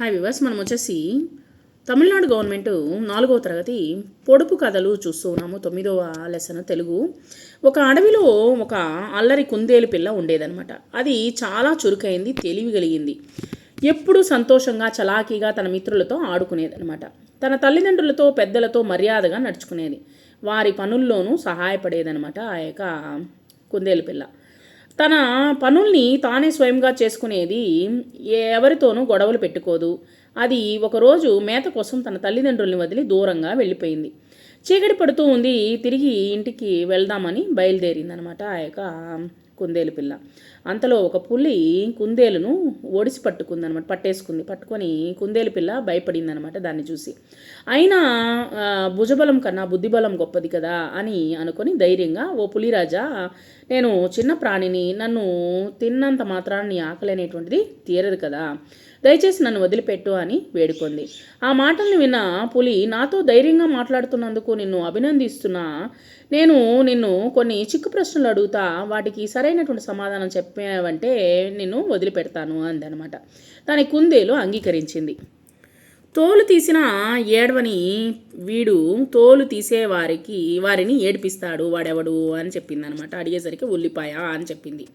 Hi viewers మనం వచ్చేసి Tamil Nadu government నాలుగవ తరగతి పొడుపు కథలు చూస్తూ ఉన్నాము. తొమ్మిదవ లెసన్ తెలుగు. ఒక అడవిలో ఒక అల్లరి కుందేలు పిల్ల ఉండేదన్నమాట. అది చాలా చురుకైంది తెలివి కలిగింది. ఎప్పుడూ సంతోషంగా చలాకీగా తన మిత్రులతో ఆడుకునేదన్నమాట. తన తల్లిదండ్రులతో పెద్దలతో మర్యాదగా నడుచుకునేది. వారి పనుల్లోనూ సహాయపడేదన్నమాట ఆ యొక్క కుందేలు పిల్ల. తన పనుల్ని తానే స్వయంగా చేసుకునేది ఎవరితోనూ గొడవలు పెట్టుకోదు. అది ఒకరోజు మేత కోసం తన తల్లిదండ్రుల్ని వదిలి దూరంగా వెళ్ళిపోయింది. చీకటి పడుతూ ఉంది. తిరిగి ఇంటికి వెళ్దామని బయలుదేరిందనమాట. ఆ యొక్క కుందేలు పిల్ల. అంతలో ఒక పులి కుందేలును ఒడిసి పట్టుకుందనమాట పట్టేసుకుంది. పట్టుకొని కుందేలు పిల్ల భయపడిందనమాట దాన్ని చూసి. అయినా భుజబలం కన్నా బుద్ధిబలం గొప్పది కదా అని అనుకొని ధైర్యంగా ఓ పులిరాజా నేను చిన్న ప్రాణిని నన్ను తిన్నంత మాత్రాన్ని నీ ఆకలి అనేటువంటిది తీరదు కదా. దయచేసి నన్ను వదిలిపెట్టు అని వేడుకుంది. ఆ మాటల్ని విన్న పులి నాతో ధైర్యంగా మాట్లాడుతున్నందుకు నిన్ను అభినందిస్తున్నా. నేను నిన్ను కొన్ని చిక్కు ప్రశ్నలు అడుగుతా వాటికి సరైనటువంటి సమాధానం చెప్పావంటే నేను వదిలిపెడతాను అందనమాట. దాని కుందేలు అంగీకరించింది. తోలు తీసిన ఏడవని వీడు తోలు తీసే వారికి వారిని ఏడిపిస్తాడు వాడెవడు అని చెప్పింది అనమాట అడిగేసరికి ఉల్లిపాయ అని చెప్పింది.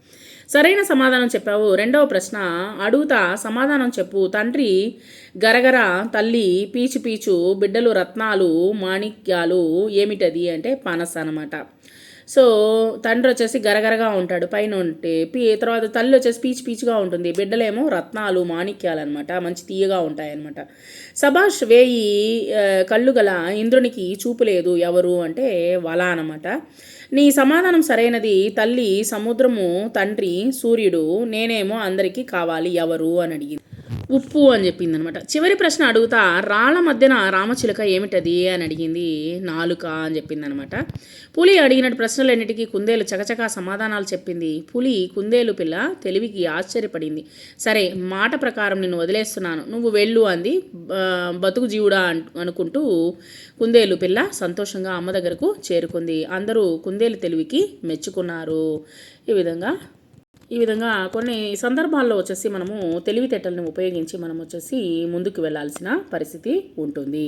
సరైన సమాధానం చెప్పావు. రెండవ ప్రశ్న అడుగుతా సమాధానం చెప్పు. తండ్రి గరగర తల్లి పీచు పీచు బిడ్డలు రత్నాలు మాణిక్యాలు ఏమిటది అంటే పనస అనమాట సో తండ్రి వచ్చేసి గరగరగా ఉంటాడు. పైన ఉంటే పీ తర్వాత తల్లి వచ్చేసి పీచు పీచుగా ఉంటుంది. బిడ్డలేమో రత్నాలు మాణిక్యాలు అనమాట మంచి తీయగా ఉంటాయన్నమాట. సభాష్ వేయి కళ్ళు గల ఇంద్రునికి చూపు లేదు. ఎవరు అంటే వల అనమాట నీ సమాధానం సరైనది. తల్లి సముద్రము తండ్రి సూర్యుడు నేనేమో అందరికీ కావాలి. ఎవరు? అని అడిగింది. ఉప్పు అని చెప్పింది అనమాట చివరి ప్రశ్న అడుగుతా రాళ్ళ మధ్యన రామచిలుక ఏమిటది అని అడిగింది నాలుక అని చెప్పింది అనమాట పులి అడిగిన ప్రశ్నలన్నిటికీ కుందేలు చకచకా సమాధానాలు చెప్పింది. పులి కుందేలు పిల్ల తెలివికి ఆశ్చర్యపడింది. సరే మాట ప్రకారం నిన్ను వదిలేస్తున్నాను. నువ్వు వెళ్ళు అంది బతుకు జీవుడా అనుకుంటూ కుందేలు పిల్ల సంతోషంగా అమ్మ దగ్గరకు చేరుకుంది. అందరూ కుందేలు తెలివికి మెచ్చుకున్నారు. ఈ విధంగా ఈ విధంగా కొన్ని సందర్భాల్లో వచ్చేసి మనము తెలివితేటలను ఉపయోగించి మనం వచ్చేసి ముందుకు వెళ్ళాల్సిన పరిస్థితి ఉంటుంది.